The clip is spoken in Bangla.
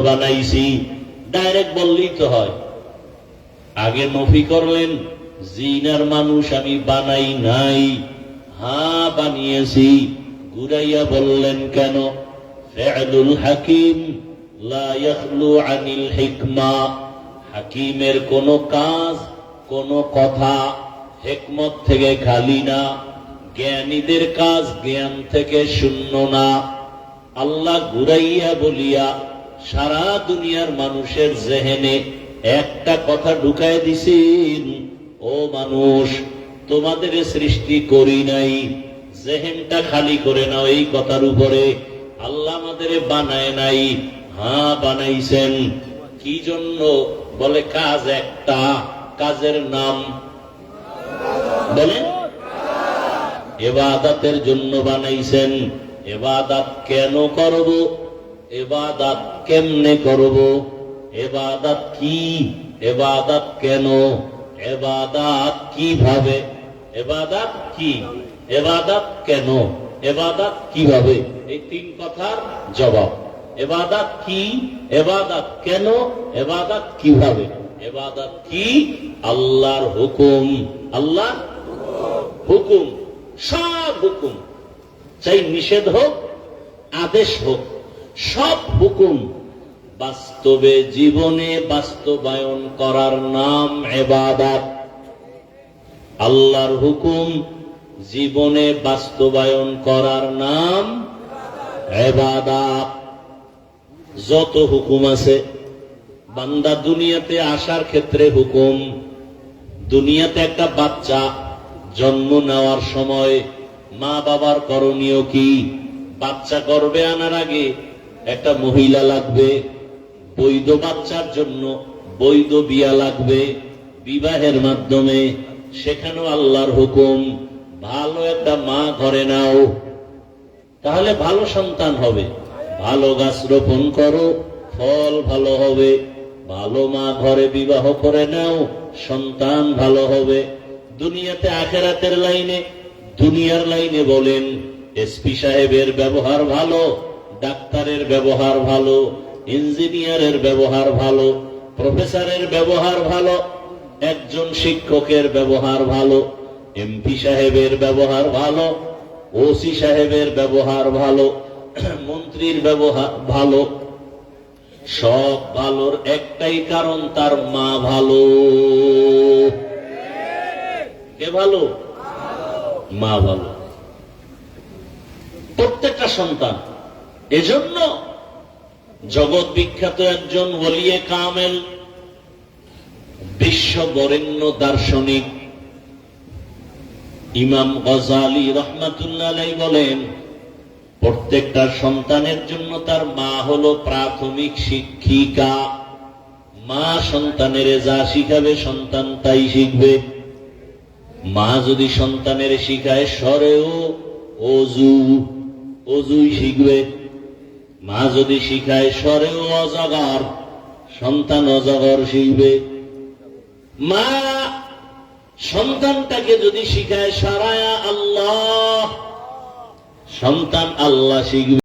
বানাইছি ডাইরেক্ট বললেই তো হয়। আগে নফি করলেন, জিনার মানুষ আমি বানাই নাই। হ্যাঁ বানিয়েছি। ঘুরাইয়া বললেন কেন? ফেলুল হাকিম আনিল হিকমা। হাকিমের কোন কাজ, কোন কথা হেকমত থেকে খালি না। জ্ঞানীদের কাজ জ্ঞান থেকে শূন্য না। আল্লাহ ঘুরাইয়া বলিয়া সারা দুনিয়ার মানুষের জেহেনে একটা কথা ঢুকায় দিছেন, ও মানুষ, তোমাদের সৃষ্টি করি নাই। জেহেনটা খালি করে নাও এই কথার উপরে। আল্লাহ আমাদের বানায় নাই। হ্যাঁ বানাইছেন। কি জন্য? বলে কাজ একটা। কাজের নাম? বলেন। এবাদাতের জন্য বানাইছেন। এবাদাত কেন করব? এবাদাত কেমনে করব? এবাদাত কি? এবাদাত কেন? এবাদাত কীভাবে? এবাদাত কি? এবাদাত কেন? এবাদাত কীভাবে? এই তিন কথার জবাব। এবাদাত কি? এবাদাত কেন? এবাদাত কীভাবে? এবাদাত কি? আল্লাহর হুকুম। আল্লাহ হুকুম। সব হুকুম। চাই নিষেধ হোক, আদেশ হোক। সব হুকুম বাস্তবে জীবনে বাস্তবায়ন করার নাম এবাদাত আল্লাহর হুকুম জীবনে বাস্তবায়ন করার নাম এবাদাত যত হুকুম আছে, বান্দা দুনিয়াতে আসার ক্ষেত্রে হুকুম, দুনিয়াতে একটা বাচ্চা জন্ম নেওয়ার সময় মা বাবার করণীয় কি? বাচ্চা করবে আনার আগে একটা মহিলা লাগবে, বৈধ বাচ্চার জন্য বৈধ বিয়া লাগবে। বিবাহের মাধ্যমে সেখানেও আল্লাহর হুকুম, ভালো একটা মা ঘরে নাও। তাহলে ভালো সন্তান হবে। ভালো গাছ রোপণ করো, ফল ভালো হবে। ভালো মা ঘরে বিবাহ করে নাও, সন্তান ভালো হবে। দুনিয়াতে আখেরাতের লাইনে, দুনিয়ার লাইনে বলেন এসপি সাহেবের ব্যবহার ভালো। ডাক্তারের ব্যবহার ভালো, ইঞ্জিনিয়ারের ব্যবহার ভালো, প্রফেসরের ব্যবহার ভালো, একজন শিক্ষকের ব্যবহার ভালো, এমপি সাহেবের ব্যবহার ভালো, ওসি সাহেবের ব্যবহার ভালো, মন্ত্রীর ব্যবহার ভালো। সব ভালোর একটাই কারণ, তার মা ভালো। কে ভালো? মা ভালো। প্রত্যেকটা সন্তান। এজন্য জগৎ বিখ্যাত একজন ওলিয়ে কামেল বিশ্ব বরেণ্য দার্শনিক ইমাম গজালি রহমাতুল্লাহ বলেন, প্রত্যেকটা সন্তানের জন্য তার মা হলো প্রাথমিক শিক্ষিকা। মা সন্তানের যা শিখাবে সন্তান তাই শিখবে। মা যদি সন্তানের শিখায় সরেও অজু, অজুই শিখবে। মা যদি শিখায়, স্বরেও অজাগর, সন্তান অজাগর শিখবে। মা সন্তানটাকে যদি শিখায়, সারায়া আল্লাহ, সন্তান আল্লাহ শিখবে।